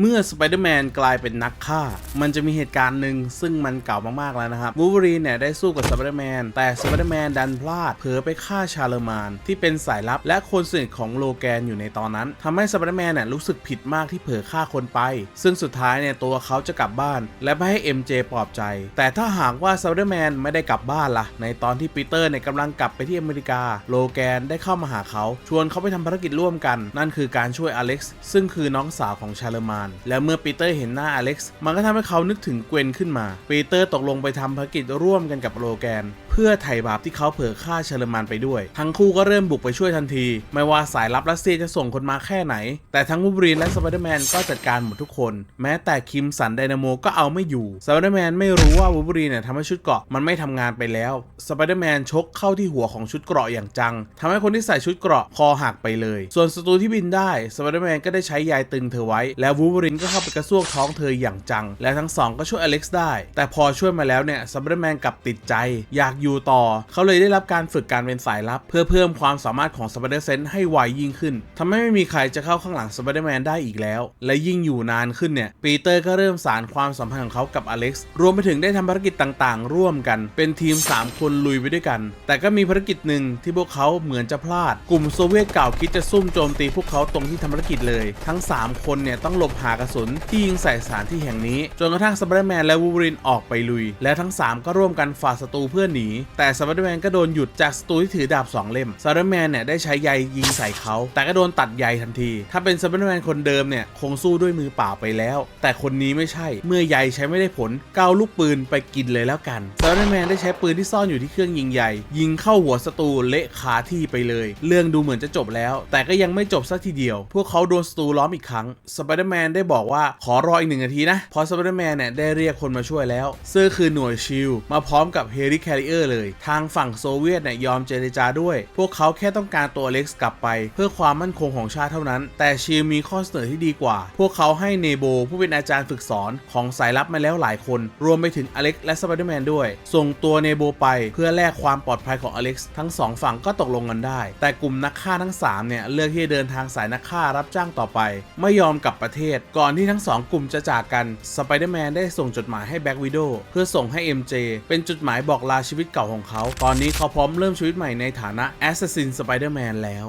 เมื่อสไปเดอร์แมนกลายเป็นนักฆ่า มันจะมีเหตุการณ์หนึ่งซึ่งมันเก่ามากๆแล้วนะครับวูล์ฟเวอรีนเนี่ยได้สู้กับสไปเดอร์แมนแต่สไปเดอร์แมนดันพลาดเผลอไปฆ่าชาเลอร์มานที่เป็นสายลับ และคนสนิทของโลแกนอยู่ในตอนนั้นทำให้สไปเดอร์แมนเนี่ยรู้สึกผิดมากที่เผลอฆ่าคนไป ซึ่งสุดท้ายเนี่ยตัวเขาจะกลับบ้าน และไม่ให้ MJ ปลอบใจ แต่ถ้าหากว่าสไปเดอร์แมนไม่ได้กลับบ้านล่ะ ในตอนที่ปีเตอร์เนี่ยกำลังกลับไปที่อเมริกา โลแกนได้เข้ามาหาเขา ชวนเขาไปทำภารกิจร่วมกัน นั่นคือการช่วยอเล็กซ์ซึ่งคือน้องสาวของชาเลอร์มานและเมื่อปีเตอร์เห็นหน้าอเล็กซ์มันก็ทำให้เขานึกถึงเกวนขึ้นมา ปีเตอร์ตกลงไปทำภารกิจร่วมกันกับโลแกน เพื่อไถ่บาปที่เขาเผลอฆ่าเชลมานไปด้วย ทั้งคู่ก็เริ่มบุกไปช่วยทันที ไม่ว่าสายลับรัสเซียจะส่งคนมาแค่ไหน แต่ทั้งวูล์ฟเวอรีนและสไปเดอร์แมนก็จัดการหมดทุกคน แม้แต่คิมสันไดนาโมก็เอาไม่อยู่สไปเดอร์แมนไม่รู้ว่าวูล์ฟเวอรีนเนี่ยทำให้ชุดเกราะมันไม่ทำงานไปแล้วสไปเดอร์แมนชกเข้าที่หัวของชุดเกราะอย่างจังทำให้คนที่ใส่ชุดเกราะคอหักไปเลย ส่วนศัตรูที่บินได้สไปเดอร์แมนก็ได้ใช้ยายตึงเธอไว้ แล้ววูล์ฟเวอรีนก็เข้าไปกระซวกท้องเธออย่างจัง และทั้งสองก็ช่วยอเล็กซ์ได้ แต่พอช่วยมาแล้วเนี่ยสไปเดอร์แมนกลับติดใจ อยากอยู่ต่อ เขาเลยได้รับการฝึกการเป็นสายลับ เพื่อเพิ่มความสามารถของสไปเดอร์เซนให้ไวยิ่งขึ้นทำให้ไม่มีใครจะเข้าข้างหลังสไปเดอร์แมนได้อีกแล้ว และยิ่งอยู่นานขึ้นเนี่ยปีเตอร์ก็เริ่มสารความสัมพันธ์ของเขากับอเล็กซ์รวมไปถึงได้ทำภารกิจต่างๆ ร่วมกัน เป็นทีม 3 คนลุยไปด้วยกัน แต่ก็มีภารกิจหนึ่งที่พวกเขาเหมือนจะพลาด กลุ่มโซเวียตเก่าคิดจะซุ่มโจมตีพวกเขาตรงที่ทำภารกิจเลย ทั้ง 3 คนเนี่ยต้องหลบหากระสุนที่ยิงใส่สถานที่แห่งนี้ จนกระทั่งสไปเดอร์แมนและวูล์ฟเวอรีนออกไปลุย และทั้ง 3 ก็ร่วมกันฝ่าศัตรูเพื่อหนี แต่สไปเดอร์แมนก็โดนหยุดจากศัตรูที่ถือดาบสองเล่มสไปเดอร์แมนเนี่ยได้ใช้ใยยิงใส่เขา แต่ก็โดนตัดใยทันที ถ้าเป็นสไปเดอร์แมนคนเดิมเนี่ยคงสู้ด้วยมือเปล่าไปแล้ว แต่คนนี้ไม่ใช่ เมื่อใยใช้ไม่ได้ผลกาวลูกปืนไปกินเลยแล้วกันสไปเดอร์แมนได้ใช้ปืนที่ซ่อนอยู่ที่เครื่องยิงใหญ่ยิงเข้าหัวศัตรูเละคาที่ไปเลย เรื่องดูเหมือนจะจบแล้ว แต่ก็ยังไม่จบสักทีเดียว พวกเขาโดนศัตรูล้อมอีกครั้งสไปเดอร์แมนได้บอกว่าขอรออีกหนึ่งนาทีนะเพราะสไปเดอร์แมนเนี่ยได้เรียกคนมาช่วยแล้ว ซึ่งคือหน่วยชิลมาพร้อมกับเฮลิแคริเออร์เลย ทางฝั่งโซเวียตเนี่ยยอมเจรจาด้วย พวกเขาแค่ต้องการตัวอเล็กซ์กลับไป เพื่อความมั่นคงของชาติเท่านั้น แต่ชิลมีข้อเสนอที่ดีกว่า พวกเขาให้เนโบผู้เป็นอาจารย์ฝึกสอนของสายลับมาแล้วหลายคน รวมไปถึงอเล็กซ์และสไปเดอร์แมนด้วย ส่งตัวเนโบไปเพื่อแลกความปลอดภัยของอเล็กซ์ทั้งสองฝั่งก็ตกลงกันได้ แต่กลุ่มนักฆ่าทั้งสามเนี่ยเลือกที่จะเดินทางสายนักฆ่ารับจ้างต่อไป ไม่ยอมกลับประเทศก่อนที่ทั้งสองกลุ่มจะจากกันสไปเดอร์แมนได้ส่งจดหมายให้แบ็กวิดโอเพื่อส่งให้ MJ เป็นจดหมายบอกลาชีวิตเก่าของเขา ตอนนี้เขาพร้อมเริ่มชีวิตใหม่ในฐานะ Assassin Spider-Man แล้ว